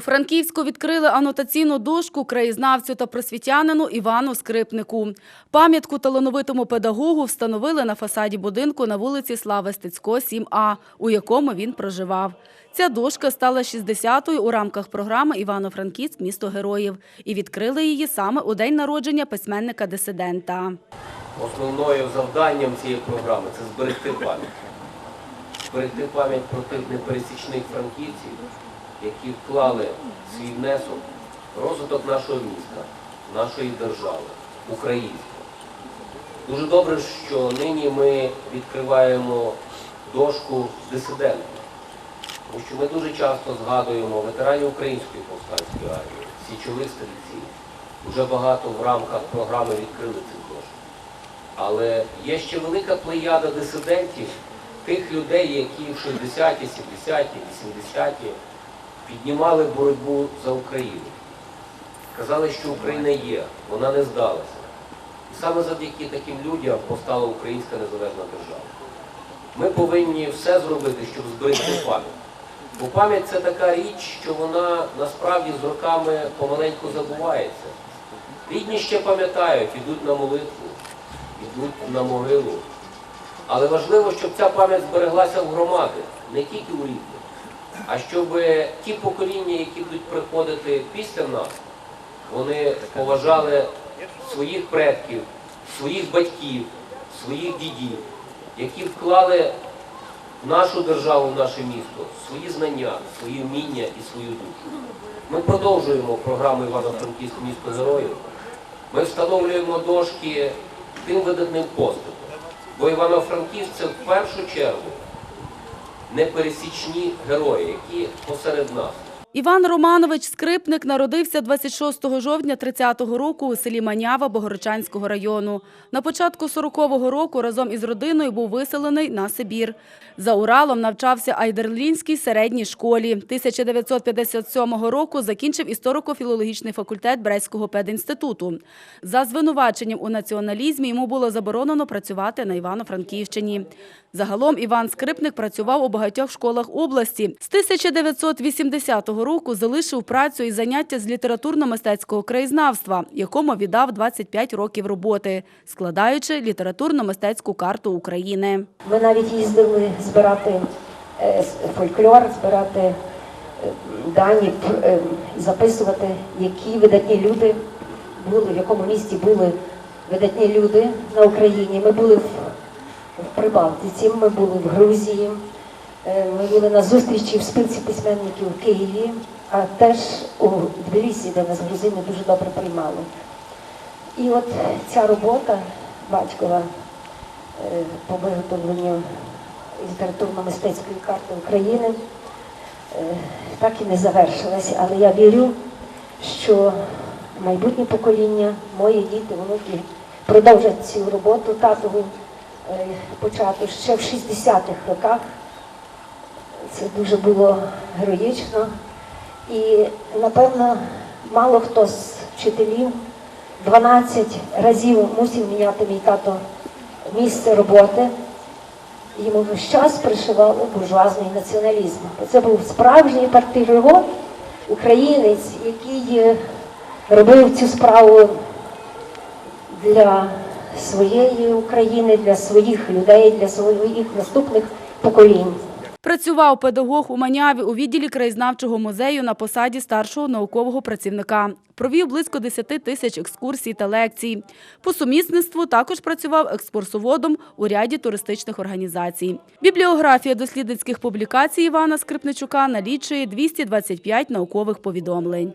Франківську відкрили анотаційну дошку краєзнавцю та просвітянину Івану Скрипнику. Пам'ятку талановитому педагогу встановили на фасаді будинку на вулиці Слави Стецько, 7А, у якому він проживав. Ця дошка стала 60-ю у рамках програми «Івано-Франківськ. Місто героїв» і відкрили її саме у день народження письменника-дисидента. Основною завданням цієї програми це зберегти пам'ять. Зберегти пам'ять про тих непересічних франківців, які вклали свій внесок в розвиток нашого міста, нашої держави, українського. Дуже добре, що нині ми відкриваємо дошку дисидентів, тому що ми дуже часто згадуємо ветеранів Української повстанської армії, січових стрільців. Вже багато в рамках програми відкрили цих дошок. Але є ще велика плеяда дисидентів, тих людей, які в 60-ті, 70-ті, 80-ті піднімали боротьбу за Україну. Казали, що Україна є, вона не здалася. І саме завдяки таким людям постала Українська незалежна держава. Ми повинні все зробити, щоб зберегти пам'ять. Бо пам'ять це така річ, що вона насправді з роками помаленьку забувається. Рідні ще пам'ятають, ідуть на молитву, йдуть на могилу. Але важливо, щоб ця пам'ять збереглася в громади, не тільки у рідних, а щоб ті покоління, які будуть приходити після нас, вони поважали своїх предків, своїх батьків, своїх дідів, які вклали в нашу державу, в наше місто, свої знання, свої вміння і свою душу. Ми продовжуємо програму Івано-Франківськ місто героїв. Ми встановлюємо дошки тим видатним поступом. Бо Івано-Франківськ це в першу чергу непересічні герої, які посеред нас. Іван Романович Скрипник народився 26 жовтня 30-го року у селі Манява Богородчанського району. На початку 40-го року разом із родиною був виселений на Сибір. За Уралом навчався Айдерлінській середній школі. 1957 року закінчив історико-філологічний факультет Брестського пединституту. За звинуваченням у націоналізмі йому було заборонено працювати на Івано-Франківщині. Загалом Іван Скрипник працював у багатьох школах області. З 1980 року залишив працю і заняття з літературно-мистецького краєзнавства, якому віддав 25 років роботи, складаючи літературно-мистецьку карту України. Ми навіть їздили збирати е, фольклор, збирати е, дані, е, записувати, які видатні люди були, в якому місті були видатні люди на Україні. Ми були в, Прибалтиці, ми були в Грузії, ми були на зустрічі в спілці письменників в Києві, а теж у Тбілісі, де нас грузини дуже добре приймали. І от ця робота батькова е, по виготовленню літературно-мистецької карти України е, так і не завершилася. Але я вірю, що майбутнє покоління, мої діти, внуки продовжать цю роботу татову е, почату ще в 60-х роках. Це дуже було героїчно. І, напевно, мало хто з вчителів 12 разів мусив міняти мій тато місце роботи. Йому весь час пришивали буржуазний націоналізм. Це був справжній патріот, українець, який е, робив цю справу для своєї України, для своїх людей, для своїх наступних поколінь. Працював педагог у Маняві у відділі краєзнавчого музею на посаді старшого наукового працівника. Провів близько 10 тисяч екскурсій та лекцій. По сумісництву також працював екскурсоводом у ряді туристичних організацій. Бібліографія дослідницьких публікацій Івана Скрипничука налічує 225 наукових повідомлень.